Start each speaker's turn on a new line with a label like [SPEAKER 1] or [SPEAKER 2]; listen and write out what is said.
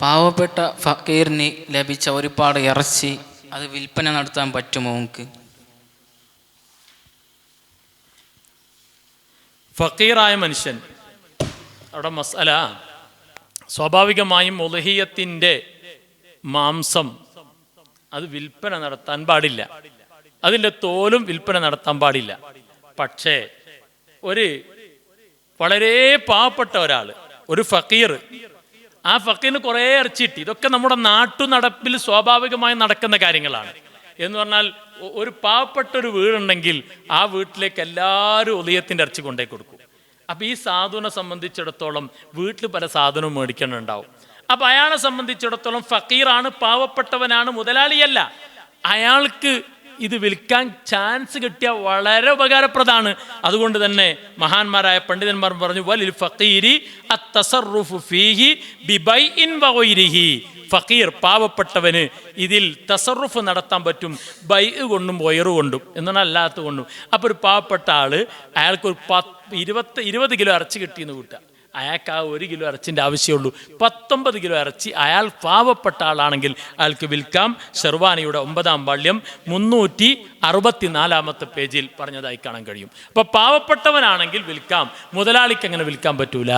[SPEAKER 1] പാവപ്പെട്ട ഫക്കീറിന് ലഭിച്ച ഒരുപാട് ഇറച്ചി അത് വിൽപ്പന നടത്താൻ പറ്റുമോ നമുക്ക്
[SPEAKER 2] ഫക്കീറായ മനുഷ്യൻ അവിടെ മസാല സ്വാഭാവികമായും ഉലഹിയത്തിന്റെ മാംസം അത് വിൽപ്പന നടത്താൻ പാടില്ല. അതിന്റെ തോലും വിൽപ്പന നടത്താൻ പാടില്ല. പക്ഷേ ഒരു വളരെ പാവപ്പെട്ട ഒരാൾ ഒരു ഫക്കീർ ആ ഫക്കീറിന് കുറേ ഇറച്ചിട്ടി ഇതൊക്കെ നമ്മുടെ നാട്ടു നടപ്പിൽ സ്വാഭാവികമായി നടക്കുന്ന കാര്യങ്ങളാണ്. എന്ന് പറഞ്ഞാൽ ഒരു പാവപ്പെട്ട ഒരു വീടുണ്ടെങ്കിൽ ആ വീട്ടിലേക്ക് എല്ലാവരും ഉദയത്തിന്റെ ഇറച്ചി കൊണ്ടേ കൊടുക്കും. അപ്പം ഈ സാധുവിനെ സംബന്ധിച്ചിടത്തോളം വീട്ടിൽ പല സാധനവും മേടിക്കണുണ്ടാവും അപ്പം അയാളെ സംബന്ധിച്ചിടത്തോളം ഫക്കീറാണ് പാവപ്പെട്ടവനാണ് മുതലാളിയല്ല. അയാൾക്ക് ഇത് വിൽക്കാൻ ചാൻസ് കിട്ടിയ വളരെ ഉപകാരപ്രദമാണ്. അതുകൊണ്ട് തന്നെ മഹാന്മാരായ പണ്ഡിതന്മാർ പറഞ്ഞു വലിൽ ഫക്കീരി ഫീഹി ബിബൈഇൻ വഗൈരിഹി. ഫക്കീർ പാവപ്പെട്ടവന് ഇതിൽ തസറുഫ് നടത്താൻ പറ്റും ബൈ കൊണ്ടും വയറു കൊണ്ടും എന്നാണ് അല്ലാത്ത കൊണ്ടും. അപ്പോൾ ഒരു പാവപ്പെട്ട ആൾ അയാൾക്ക് ഒരു പത്ത് ഇരുപത്തി ഇരുപത് കിലോ അരച്ച് കിട്ടിയെന്ന് കൂട്ടുക. അയാൾക്ക് ആ ഒരു കിലോ ഇറച്ചിന്റെ ആവശ്യമുള്ളൂ പത്തൊമ്പത് കിലോ ഇറച്ചി അയാൾ പാവപ്പെട്ട ആളാണെങ്കിൽ അയാൾക്ക് വിൽക്കാം. ഷെർവാനിയുടെ ഒമ്പതാം വള്യം മുന്നൂറ്റി അറുപത്തി നാലാമത്തെ പേജിൽ പറഞ്ഞതായി കാണാൻ കഴിയും. അപ്പോൾ പാവപ്പെട്ടവനാണെങ്കിൽ വിൽക്കാം. മുതലാളിക്ക് അങ്ങനെ വിൽക്കാൻ പറ്റൂല.